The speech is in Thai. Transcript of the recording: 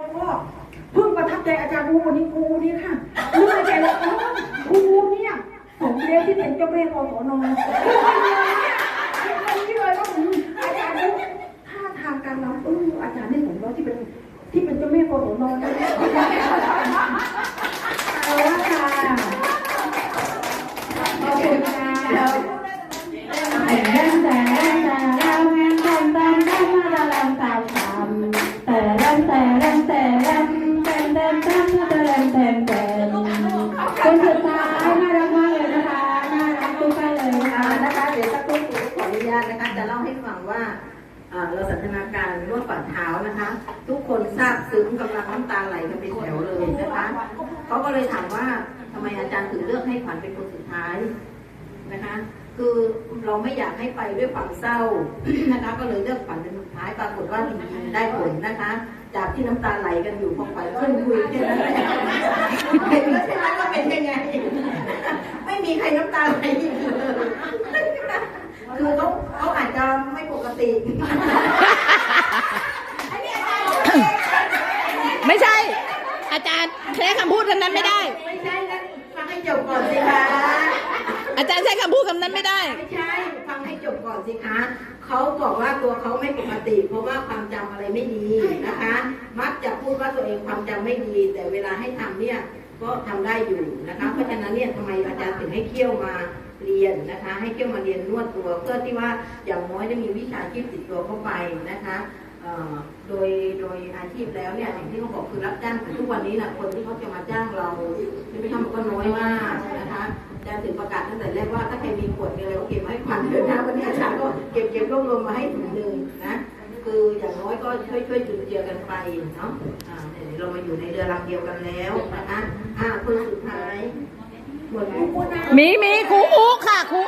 ก็เพิ่งประทับใจอาจารย์ครูวันนี้ครูนี่ค่ะนึกในใจว่าอ๋อครูเนี่ยสมเด็จที่เป็นเจ้าแม่กศนนี่เลยว่าอืมอาจารย์กูท่าทางการรำเอออาจารย์นี่ผมว่าที่เป็นที่เป็นเจ้าแม่กศนนะ ให้ฟังว่าเราสันทนาการนวดฝ่าเท้านะคะ ทุกคนทราบซึ้งกำลังน้ำตาไหลกันเป็นแถวเลยนะคะเขาก็เลยถามว่าทำไมอาจารย์ถึงเลือกให้ขวัญเป็นคนสุดท้ายนะคะ คือเราไม่อยากให้ไปด้วยความเศร้านะคะ ก็เลยเลือกขวัญเป็นสุดท้ายปรากฏว่าได้ผลนะคะ จากที่น้ำตาไหลกันอยู่พอขวัญขึ้นคุยแค่นั้นแหละเห็นแล้วใช่ไหมว่าเป็นยังไง ไม่มีใครน้ำตาไหลอีกเลยคือเขาเขา จจะไม่ปกติไม่ใช่ อาจารย์ใช้คำพูดคำนั้นไม่ได้ ไม่ใช่นะฟังให้จบก่อนสิคะอาจารย์ใช้คำพูดคำนั้นไม่ได้ ไม่ใช่ ฟังให้จบก่อนสิคะเขาบอกว่าตัวเขาไม่ปกติ เพราะว่าความจำอะไรไม่ดีนะคะ มักจะพูดว่าตัวเองความจำไม่ดี แต่เวลาให้ทำเนี่ย ก็ทำได้อยู่นะคะ เพราะฉะนั้นเนี่ยทำไมอาจารย์ถึงให้เคี่ยวมาเรียนนะคะ ให้เคี่ยวมาเรียนนวดตัว เพื่อที่ว่าอย่างน้อยได้มีวิชาชีพติดตัวเข้าไปนะคะโดยโดยอาชีพแล้วเนี่ยอย่างที่เขาบอกคือรับจ้างแต่ทุกวันนี้นะคนที่เขาจะมาจ้างเราที่ไม่ทำก็น้อยมากนะคะอาจารย์ถึงประกาศตั้งแต่แรกว่าถ้าใครมีขวดอะไรก็เก็บมาให้ขวัญเถอะนะวันนี้อาจารย์ก็เก็บเก็บรวบรวมมาให้ถุงหนึ่งนะ คืออย่างน้อยก็ช่วยช่วยจุนเจือกันไปเนาะอ่าเดี๋ยวเรามาอยู่ในเรือลำเดียวกันแล้วนะคะอ่าคนสุดท้ายหมดไหมมีมีครูอุค่ะครู